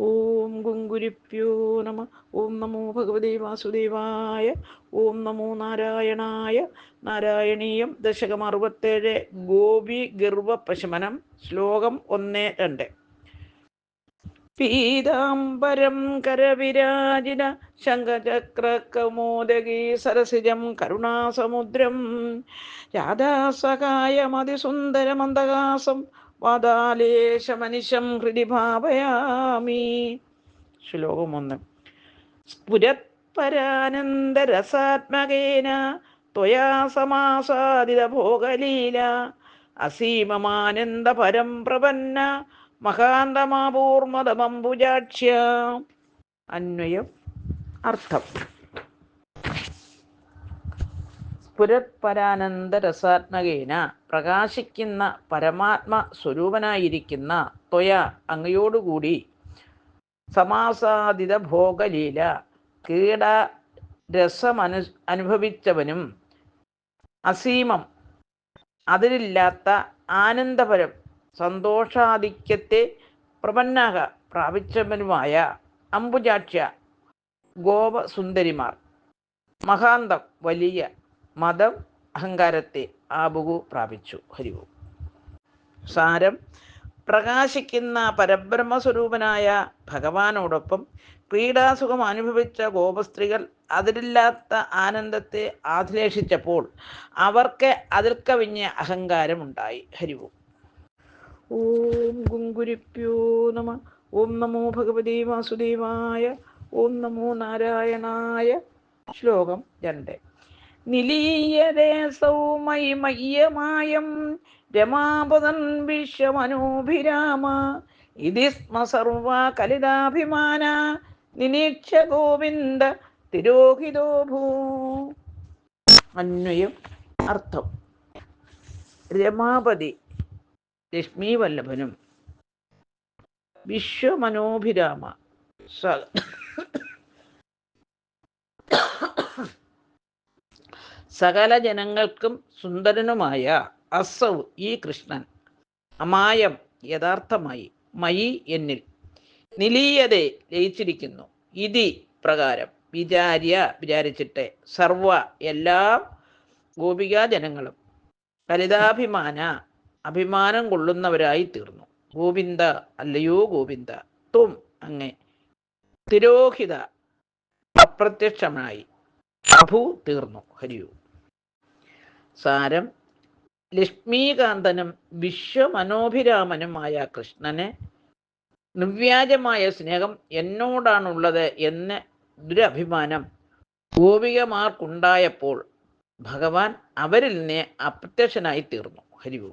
ഓം ഗുങ്കുരിപ്യോ നമ. ഓം നമോ ഭഗവതി വാസുദേവായ. ഓം നമോ നാരായണായ. നാരായണീയം ദശകം അറുപത്തേഴ് ഗോപി ഗർവ പശമനം ശ്ലോകം ഒന്ന് രണ്ട്. പീതാംബരം കരവിരാജിന. ശംഖചക്രകൗമോദകീ സരസിജം കരുണാസമുദ്രം. രാധാസഹായമതിസുന്ദരമന്ദഹാസം വാതാലേശമനിശം ഹൃദി ഭാവയാമി. ശ്ലോകം ഒന്ന് സ്ഫുരത്പരാനന്ദരസാത്മകേന ത്വയാ സമാസാദിത ഭോഗലീല. അസീമമാനന്ദപരം പ്രപന്ന മഹാന്തമാപൂർമതമംബുജാക്ഷ്യ അന്വയം. അർത്ഥം. സ്ഫുരത്പരാനന്ദരസാത്മകേന പ്രകാശിക്കുന്ന പരമാത്മ സ്വരൂപനായിരിക്കുന്ന ത്വയ അങ്ങയോടുകൂടി സമാസാദിത ഭോഗലീല കീട രസമനു അനുഭവിച്ചവനും അസീമം. അതിലില്ലാത്ത ആനന്ദപരം സന്തോഷാധിക്യത്തെ പ്രപന്നാക പ്രാപിച്ചവനുമായ അംബുജാക്ഷ്യ ഗോപസുന്ദരിമാർ. മഹാന്തം വലിയ മതം അഹങ്കാരത്തെ ആബുകു പ്രാപിച്ചു. ഹരിവു. സാരം. പ്രകാശിക്കുന്ന പരബ്രഹ്മസ്വരൂപനായ ഭഗവാനോടൊപ്പം ക്രീഡാസുഖം അനുഭവിച്ച ഗോപസ്ത്രീകൾ അതിരില്ലാത്ത ആനന്ദത്തെ ആശ്ലേഷിച്ചപ്പോൾ അവർക്ക് അതിൽ കവിഞ്ഞ അഹങ്കാരമുണ്ടായി. ഹരിവു. ഓം ഗുങ്കുരിപ്യോ നമ. ഓം നമോ ഭഗവതി വാസുദേവായ. ഓം നമോ നാരായണായ. ശ്ലോകം രണ്ട്. നിലീയതേ സൗമയി മയ്യമായം രമാപദൻ വിശ്വമനോഭിരാമ. ഇതി സ്മ സർവ കലിതാഭിമാന. നിനീക്ഷ ഗോവിന്ദ തിരോഹിതോ ഭൂ. അന്വയം അർത്ഥം. രമാപതി ലക്ഷ്മി വല്ലഭനും വിശ്വമനോഭിരാമ. സ സകല ജനങ്ങൾക്കും സുന്ദരനുമായ അസൗ ഈ കൃഷ്ണൻ. അമായം യഥാർത്ഥമായി മയി എന്നിൽ. നിലീയതെ ലയിച്ചിരിക്കുന്നു. ഇതി പ്രകാരം വിചാര്യ വിചാരിച്ചിട്ട് സർവ എല്ലാ ഗോപികാ ജനങ്ങളും കലിതാഭിമാന അഭിമാനം കൊള്ളുന്നവരായി തീർന്നു. ഗോവിന്ദ അല്ലയോ ഗോവിന്ദ തും അങ്ങേ. തിരോഹിത അപ്രത്യക്ഷമായി. അഭു തീർന്നു. ഹരിയു. സാരം ലക്ഷ്മീകാന്തനും വിശ്വമനോഭിരാമനുമായ കൃഷ്ണന് നിർവ്യാജമായ സ്നേഹം എന്നോടാണുള്ളത് എന്ന് ദുരഭിമാനം ഗോപികമാർക്കുണ്ടായപ്പോൾ ഭഗവാൻ അവരിൽ നിന്ന് അപ്രത്യക്ഷനായി തീർന്നു ഹരിവു